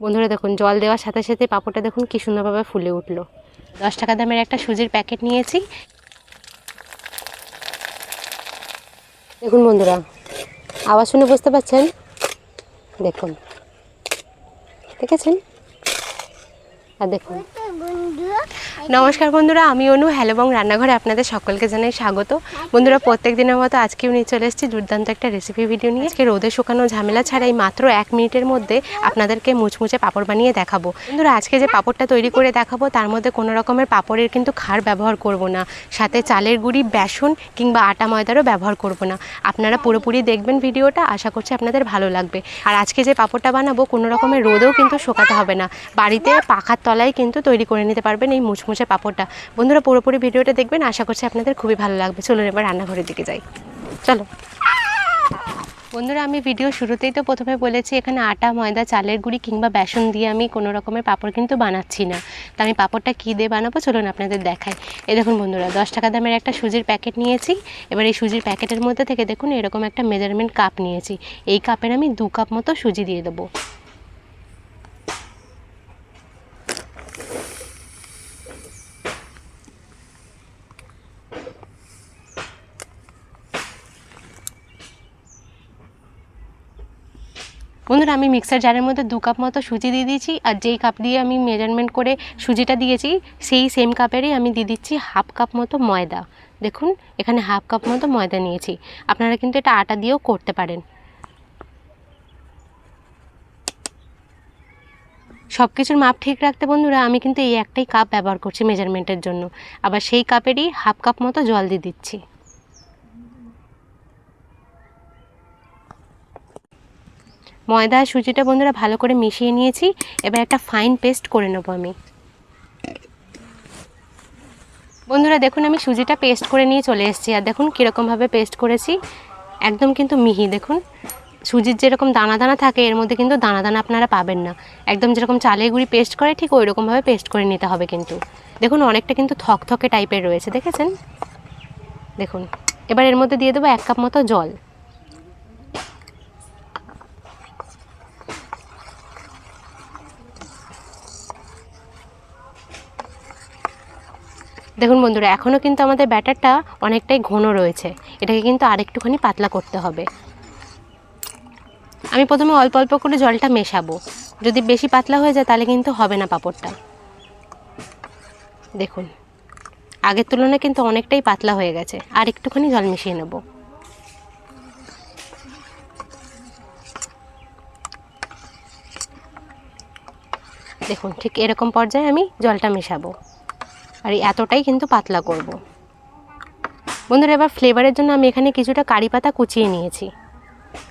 বন্ধুরা দেখুন, জল দেওয়ার সাথে সাথে পাপড়টা দেখুন কি সুন্দরভাবে ফুলে উঠল। দশ টাকা দামের একটা সুজির প্যাকেট নিয়েছি। দেখুন বন্ধুরা, আওয়াজ শুনে বুঝতে পারছেন? দেখুন, দেখেছেন? আর দেখুন নমস্কার বন্ধুরা, আমি অনু হ্যালো এবং রান্নাঘরে আপনাদের সকলকে জানাই স্বাগত। বন্ধুরা প্রত্যেক দিনের মতো আজকেও নিয়ে চলে এসেছি দুর্দান্ত একটা রেসিপি ভিডিও নিয়ে। আজকে রোদে শুকানো ঝামেলা ছাড়াই মাত্র এক মিনিটের মধ্যে আপনাদেরকে মুচমুচে পাপড় বানিয়ে দেখাবো। বন্ধুরা, আজকে যে পাপড়টা তৈরি করে দেখাবো, তার মধ্যে কোনো রকমের পাপড়ের কিন্তু খার ব্যবহার করব না। সাথে চালের গুঁড়ি, বেসন কিংবা আটা ময়দারও ব্যবহার করব না। আপনারা পুরোপুরি দেখবেন ভিডিওটা, আশা করছি আপনাদের ভালো লাগবে। আর আজকে যে পাঁপড়টা বানাবো, কোনো রকমের রোদেও কিন্তু শোকাতে হবে না। বাড়িতে পাখার তলায় কিন্তু তৈরি করে নিতে পারবেন এই মুচমুচে পাঁপড়টা। বন্ধুরা পুরোপুরি ভিডিওটা দেখবেন, আশা করছি আপনাদের খুবই ভালো লাগবে। চলুন এবার রান্নাঘরের দিকে যাই। চলো। বন্ধুরা, আমি ভিডিও শুরুতেই তো প্রথমে বলেছি, এখানে আটা, ময়দা, চালের গুঁড়ি কিংবা বেসন দিয়ে আমি কোনো রকমের পাঁপড় কিন্তু বানাচ্ছি না। তা আমি পাঁপড়টা কী দিয়ে বানাবো? চলুন আপনাদের দেখাই। এ দেখুন বন্ধুরা, দশ টাকা দামের একটা সুজির প্যাকেট নিয়েছি। এবার এই সুজির প্যাকেটের মধ্যে থেকে দেখুন, এরকম একটা মেজারমেন্ট কাপ নিয়েছি। এই কাপের আমি দু কাপ মতো সুজি দিয়ে দেবো। বন্ধুরা, আমি মিক্সার জারের মধ্যে দু কাপ মতো সুজি দিয়ে দিয়েছি, আর যেই কাপ দিয়ে আমি মেজারমেন্ট করে সুজিটা দিয়েছি, সেই সেম কাপেরই আমি দিয়ে দিচ্ছি হাফ কাপ মতো ময়দা। দেখুন, এখানে হাফ কাপ মতো ময়দা নিয়েছি। আপনারা কিন্তু এটা আটা দিয়েও করতে পারেন। সব কিছুর মাপ ঠিক রাখতে বন্ধুরা, আমি কিন্তু এই একটাই কাপ ব্যবহার করছি মেজারমেন্টের জন্য। আবার সেই কাপেরই হাফ কাপ মতো জল দিয়ে দিচ্ছি। ময়দা সুজিটা বন্ধুরা ভালো করে মিশিয়ে নিয়েছি। এবার একটা ফাইন পেস্ট করে নেব আমি। বন্ধুরা দেখুন, আমি সুজিটা পেস্ট করে নিয়ে চলে এসেছি। আর দেখুন, কীরকমভাবে পেস্ট করেছি। একদম কিন্তু মিহি, দেখুন। সুজির যেরকম দানা দানা থাকে, এর মধ্যে কিন্তু দানা দানা আপনারা পাবেন না। একদম যেরকম চালের গুঁড়ি পেস্ট করে, ঠিক ওই রকমভাবে পেস্ট করে নিতে হবে কিন্তু। দেখুন, অনেকটা কিন্তু থকথকে টাইপের রয়েছে, দেখেছেন? দেখুন, এবার এর মধ্যে দিয়ে দেবো এক কাপ মতো জল। দেখুন বন্ধুরা এখনও কিন্তু আমাদের ব্যাটারটা অনেকটাই ঘন রয়েছে। এটাকে কিন্তু আরেকটুখানি পাতলা করতে হবে। আমি প্রথমে অল্প অল্প করে জলটা মেশাবো। যদি বেশি পাতলা হয়ে যায়, তাহলে কিন্তু হবে না পাঁপড়টা। দেখুন, আগের তুলনায় কিন্তু অনেকটাই পাতলা হয়ে গেছে। আর একটুখানি জল মিশিয়ে নেব। দেখুন, ঠিক এরকম পর্যায়ে আমি জলটা মেশাবো। আর এতটাই কিন্তু পাতলা করব। বন্ধুরা, এবার ফ্লেভারের জন্য আমি এখানে কিছুটা কারি পাতা কুচিয়ে নিয়েছি।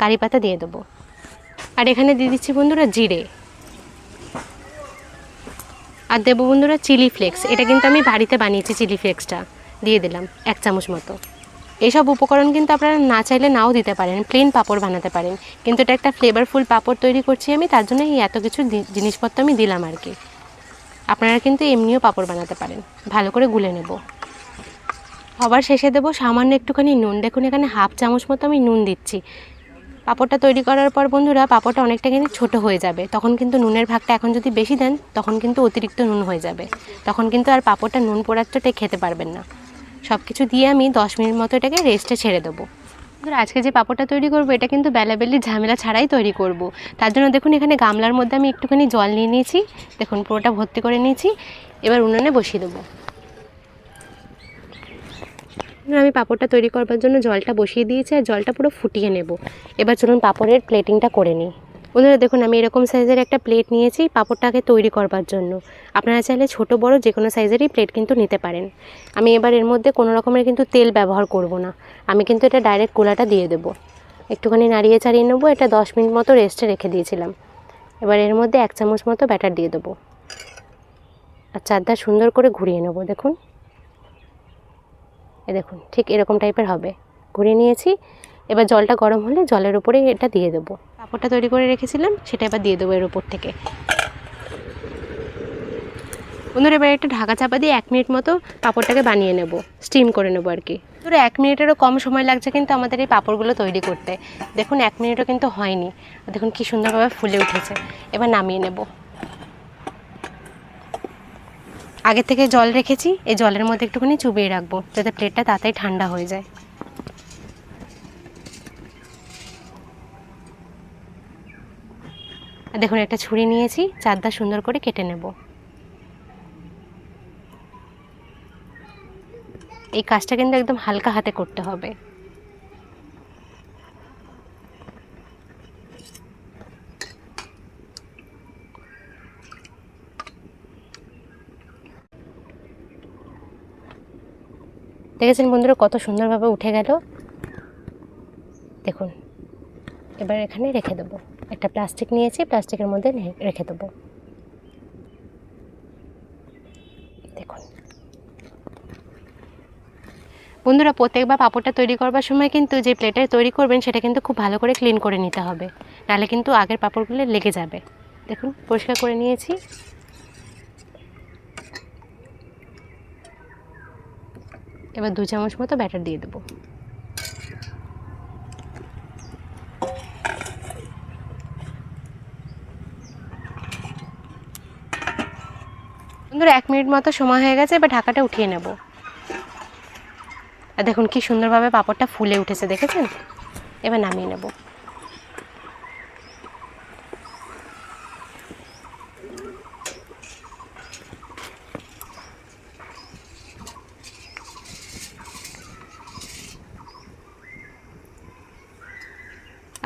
কারি পাতা দিয়ে দেবো। আর এখানে দিয়ে দিচ্ছি বন্ধুরা জিরে। আর দেবো বন্ধুরা চিলি ফ্লেক্স এটা কিন্তু আমি বাড়িতে বানিয়েছি চিলি ফ্লেক্সটা দিয়ে দিলাম এক চামচ মতো। এইসব উপকরণ কিন্তু আপনারা না চাইলে নাও দিতে পারেন প্লেন পাপড় বানাতে পারেন। কিন্তু এটা একটা ফ্লেভারফুল পাপড় তৈরি করছি আমি, তার জন্য এই এত কিছু জিনিসপত্র আমি দিলাম আর কি। আপনারা কিন্তু এমনিও পাপড় বানাতে পারেন। ভালো করে গুলে নেব। আবার শেষে দেবো সামান্য একটুখানি নুন। দেখুন, এখানে হাফ চামচ মতো আমি নুন দিচ্ছি। পাঁপড়টা তৈরি করার পর বন্ধুরা, পাপড়টা অনেকটা কিন্তু ছোটো হয়ে যাবে। তখন কিন্তু নুনের ভাগটা এখন যদি বেশি দেন, তখন কিন্তু অতিরিক্ত নুন হয়ে যাবে। তখন কিন্তু আর পাঁপড়টা নুন পোড়াচ্ছটাই খেতে পারবেন না। সব কিছু দিয়ে আমি দশ মিনিট মতো এটাকে রেস্টে ছেড়ে দেবো। আজকে যে পাপড়টা তৈরি করব, এটা কিন্তু বেলাবেলি ঝামেলা ছাড়াই তৈরি করব। তার জন্য দেখুন, এখানে গামলার মধ্যে আমি একটুখানি জল নিয়ে নিয়েছি। দেখুন, পুরোটা ভর্তি করে নিয়েছি। এবার উনুনে বসিয়ে দেবো। আমি পাপড়টা তৈরি করবার জন্য জলটা বসিয়ে দিয়েছি আর জলটা পুরো ফুটিয়ে নেব। এবার চলুন পাপড়ের প্লেটিংটা করে নিই। বন্ধুরা দেখুন, আমি এরকম সাইজের একটা প্লেট নিয়েছি পাঁপড়টাকে তৈরি করবার জন্য। আপনারা চাইলে ছোট, বড় যে কোনো সাইজেরই প্লেট কিন্তু নিতে পারেন। আমি এবার এর মধ্যে কোনো রকমের কিন্তু তেল ব্যবহার করব না। আমি কিন্তু এটা ডাইরেক্ট কোলাটা দিয়ে দেবো। একটুখানি নাড়িয়ে চাড়িয়ে নেব, এটা দশ মিনিট মতো রেস্টে রেখে দিয়েছিলাম। এবার এর মধ্যে এক চামচ মতো ব্যাটার দিয়ে দেবো। আর চারদার সুন্দর করে ঘুরিয়ে নেব, দেখুন। এ দেখুন, ঠিক এরকম টাইপের হবে। ঘুরিয়ে নিয়েছি। এবার জলটা গরম হলে জলের উপরে এটা দিয়ে দেবো। পাঁপড়টা তৈরি করে রেখেছিলাম, সেটা এবার দিয়ে দেবো এর উপর থেকে। বন্ধুরা, এবার একটা ঢাকা চাপা দিয়ে এক মিনিট মতো পাঁপড়টাকে বানিয়ে নেব, স্টিম করে নেব আর কি। ধরো এক মিনিটেরও কম সময় লাগছে কিন্তু আমাদের এই পাঁপড়গুলো তৈরি করতে। দেখুন, এক মিনিটও কিন্তু হয়নি। দেখুন, কী সুন্দরভাবে ফুলে উঠেছে। এবার নামিয়ে নেব। আগে থেকে জল রেখেছি, এই জলের মধ্যে একটুখানি চুবিয়ে রাখব, যাতে প্লেটটা তাড়াতাড়ি ঠান্ডা হয়ে যায়। দেখুন, একটা ছুরি নিয়েছি চারদা সুন্দর করে কেটে নেব। এই কাজটা কিন্তু একদম হালকা হাতে করতে হবে। দেখেছেন বন্ধুরা কত সুন্দরভাবে উঠে গেল? দেখুন, এবার এখানে রেখে দেবো। একটা প্লাস্টিক নিয়েছি, প্লাস্টিকের মধ্যে রেখে দেবো। দেখুন। বন্ধুরা, প্রত্যেকবার পাঁপড়টা তৈরি করবার সময় কিন্তু যে প্লেটে তৈরি করবেন, সেটা কিন্তু খুব ভালো করে ক্লিন করে নিতে হবে। নাহলে কিন্তু আগের পাঁপড়গুলো লেগে যাবে। দেখুন, পরিষ্কার করে নিয়েছি। এবার দু চামচ মতো ব্যাটার দিয়ে দেবো। বন্ধুরা এক মিনিট মতো সময় হয়ে গেছে, এবার ঢাকাটা উঠিয়ে নেব। আর দেখুন কি সুন্দরভাবে পাঁপড়টা ফুলে উঠেছে, দেখেছেন? এবার নামিয়ে নেব।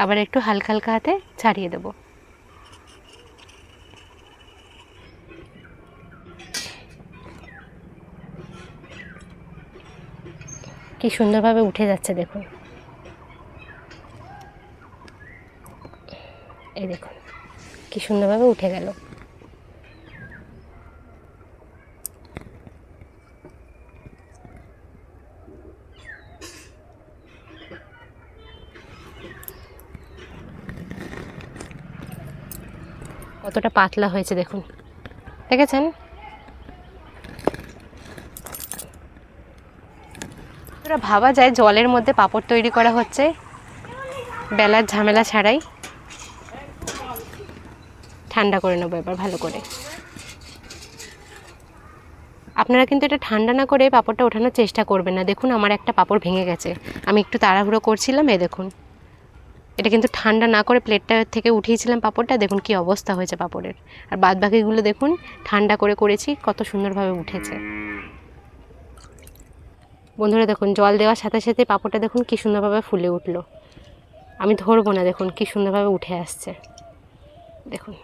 আবার একটু হালকা হালকা হাতে ছাড়িয়ে দেবো। কি সুন্দরভাবে উঠে যাচ্ছে দেখুন। এই দেখুন, কি সুন্দরভাবে উঠে গেল। কতটা পাতলা হয়েছে দেখুন। দেখেছেন? ওরা ভাবা যায়, জলের মধ্যে পাপড় তৈরি করা হচ্ছে। বেলার ঝামেলা ছাড়াই। ঠান্ডা করে নেব এবার, ভালো করে। আপনারা কিন্তু এটা ঠান্ডা না করে পাপড়টা ওঠানোর চেষ্টা করবেন না। দেখুন, আমার একটা পাপড় ভেঙে গেছে। আমি একটু তাড়াহুড়ো করছিলাম এ দেখুন। এটা কিন্তু ঠান্ডা না করে প্লেটটা থেকে উঠিয়েছিলাম পাপড়টা। দেখুন কি অবস্থা হয়েছে পাপড়ের। আর বাদ বাকিগুলো দেখুন, ঠান্ডা করে করেছি, কত সুন্দরভাবে উঠেছে। বন্ধুরা দেখুন, জল দেওয়ার সাথে সাথে পাঁপড়টা দেখুন কী সুন্দরভাবে ফুলে উঠল। আমি ধরবো না, দেখুন কী সুন্দরভাবে উঠে আসছে। দেখুন।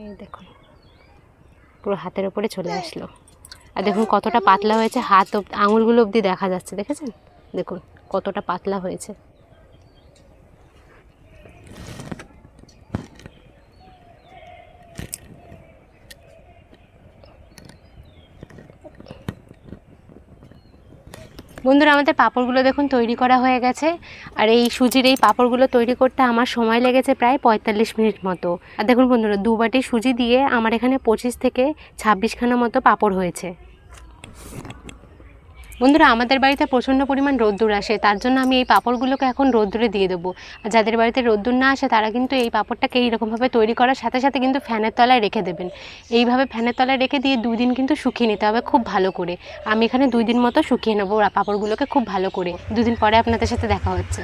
এই দেখুন, পুরো হাতের ওপরে চলে আসলো। আর দেখুন কতটা পাতলা হয়েছে, হাত আঙুলগুলো অবধি দেখা যাচ্ছে, দেখেছেন? দেখুন, কতটা পাতলা হয়েছে। বন্ধুরা, আমাদের পাঁপড়গুলো দেখুন তৈরি করা হয়ে গেছে। আর এই সুজির এই পাঁপড়গুলো তৈরি করতে আমার সময় লেগেছে প্রায় পঁয়তাল্লিশ মিনিট মতো। আর দেখুন বন্ধুরা, দু বাটি সুজি দিয়ে আমার এখানে পঁচিশ থেকে ছাব্বিশখানা মতো পাঁপড় হয়েছে। বন্ধুরা, আমাদের বাড়িতে প্রচণ্ড পরিমাণ রোদ্দুর আসে, তার জন্য আমি এই পাপড়গুলোকে এখন রোদ্দুরে দিয়ে দেবো। আর যাদের বাড়িতে রোদ্দুর না আসে, তারা কিন্তু এই পাঁপড়টাকে এইরকমভাবে তৈরি করার সাথে সাথে কিন্তু ফ্যানের তলায় রেখে দেবেন। এইভাবে ফ্যানের তলায় রেখে দিয়ে দুই দিন কিন্তু শুকিয়ে নিতে হবে খুব ভালো করে। আমি এখানে দুই দিন মতো শুকিয়ে নেব পাপড়গুলোকে খুব ভালো করে। দুদিন পরে আপনাদের সাথে দেখা হচ্ছে।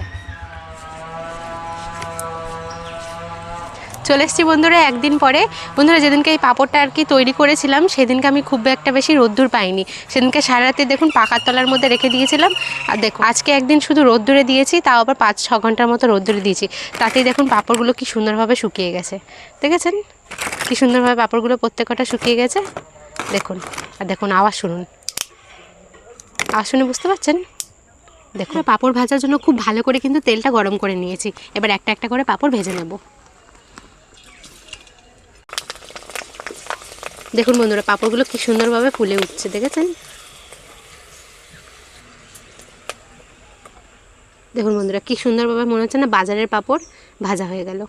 চলে এসেছি বন্ধুরা একদিন পরে। বন্ধুরা যেদিনকে এই পাঁপড়টা আর কি তৈরি করেছিলাম, সেদিনকে আমি খুব একটা বেশি রোদ্দুর পাইনি। সেদিনকে সারা রাতে দেখুন পাকার তলার মধ্যে রেখে দিয়েছিলাম। আর দেখুন, আজকে একদিন শুধু রোদ্দুরে দিয়েছি, তাও আবার পাঁচ, ছ ঘণ্টার মতো রোদ্দুরে দিয়েছি। তাতেই দেখুন পাঁপড়গুলো কি সুন্দরভাবে শুকিয়ে গেছে। দেখেছেন? কি সুন্দরভাবে পাঁপড়গুলো প্রত্যেকটা শুকিয়ে গেছে। দেখুন, আর দেখুন আওয়াজ শুনুন। আওয়াজ শুনে বুঝতে পারছেন? দেখুন, পাঁপড় ভাজার জন্য খুব ভালো করে কিন্তু তেলটা গরম করে নিয়েছি। এবার একটা একটা করে পাঁপড় ভেজে নেব। দেখুন বন্ধুরা, পাঁপড়গুলো কি সুন্দরভাবে ফুলে উঠছে, দেখেছেন? দেখুন বন্ধুরা, কি সুন্দরভাবে মনে হচ্ছে না, বাজারের পাপড় ভাজা হয়ে গেল।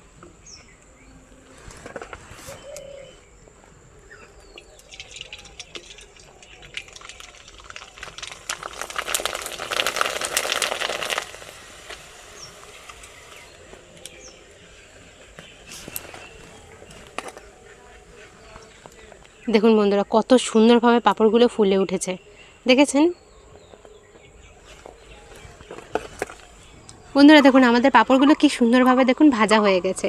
দেখুন বন্ধুরা, কত সুন্দরভাবে পাঁপড়গুলো ফুলে উঠেছে। দেখেছেন? বন্ধুরা, দেখুন, আমাদের পাঁপড়গুলো কি সুন্দরভাবে দেখুন ভাজা হয়ে গেছে।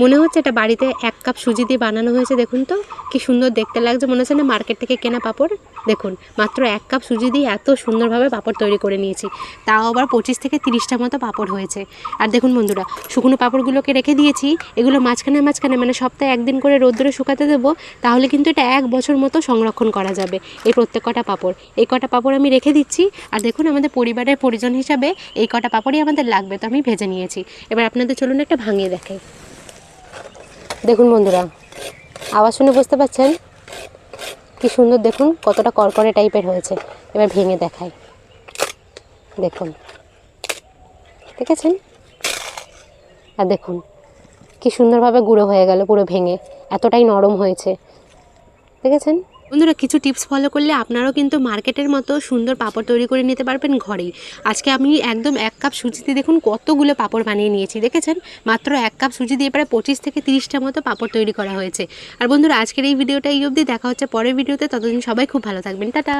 মনে হচ্ছে এটা বাড়িতে এক কাপ সুজি দিয়ে বানানো হয়েছে, দেখুন তো। কি সুন্দর দেখতে লাগছে, মনে হচ্ছে না মার্কেট থেকে কেনা পাপড়। দেখুন, মাত্র এক কাপ সুজি দিয়ে এত সুন্দরভাবে পাঁপড় তৈরি করে নিয়েছি। তাও আবার পঁচিশ থেকে তিরিশটা মতো পাপড় হয়েছে। আর দেখুন বন্ধুরা, শুকনো পাপড়গুলোকে রেখে দিয়েছি। এগুলো মাঝখানে মাঝখানে মানে সপ্তাহে একদিন করে রোদ্দুরে শুকাতে দেবো, তাহলে কিন্তু এটা এক বছর মতো সংরক্ষণ করা যাবে, এই প্রত্যেক কটা পাপড়। এই কটা পাপড় আমি রেখে দিচ্ছি। আর দেখুন, আমাদের পরিবারের পরিজন হিসাবে এই কটা পাপড়ই আমাদের লাগবে, তো আমি ভেজে নিয়েছি। এবার আপনাদের চলুন একটা ভাঙিয়ে দেখাই। দেখুন বন্ধুরা, আওয়াজ শুনে বুঝতে পারছেন? কি সুন্দর দেখুন, কতটা কড়কড়ে টাইপের হয়েছে। এবার ভেঙে দেখাই। দেখুন। দেখেছেন? আর দেখুন, কি সুন্দরভাবে গুঁড়ো হয়ে গেল পুরো ভেঙে, এতটাই নরম হয়েছে। দেখেছেন? বন্ধুরা, কিছু টিপস ফলো করলে আপনারাও কিন্তু মার্কেটের মতো সুন্দর পাপড় তৈরি করে নিতে পারবেন ঘরেই। আজকে আমি একদম এক কাপ সুজিতে দেখুন কতগুলো পাপড় বানিয়ে নিয়েছি, দেখেছেন? মাত্র এক কাপ সুজি দিয়ে প্রায় পঁচিশ থেকে তিরিশটা মতো পাপড় তৈরি করা হয়েছে। আর বন্ধুরা, আজকের এই ভিডিওটা এই অবধি, দেখা হচ্ছে পরের ভিডিওতে, ততদিন সবাই খুব ভালো থাকবেন। টাটা!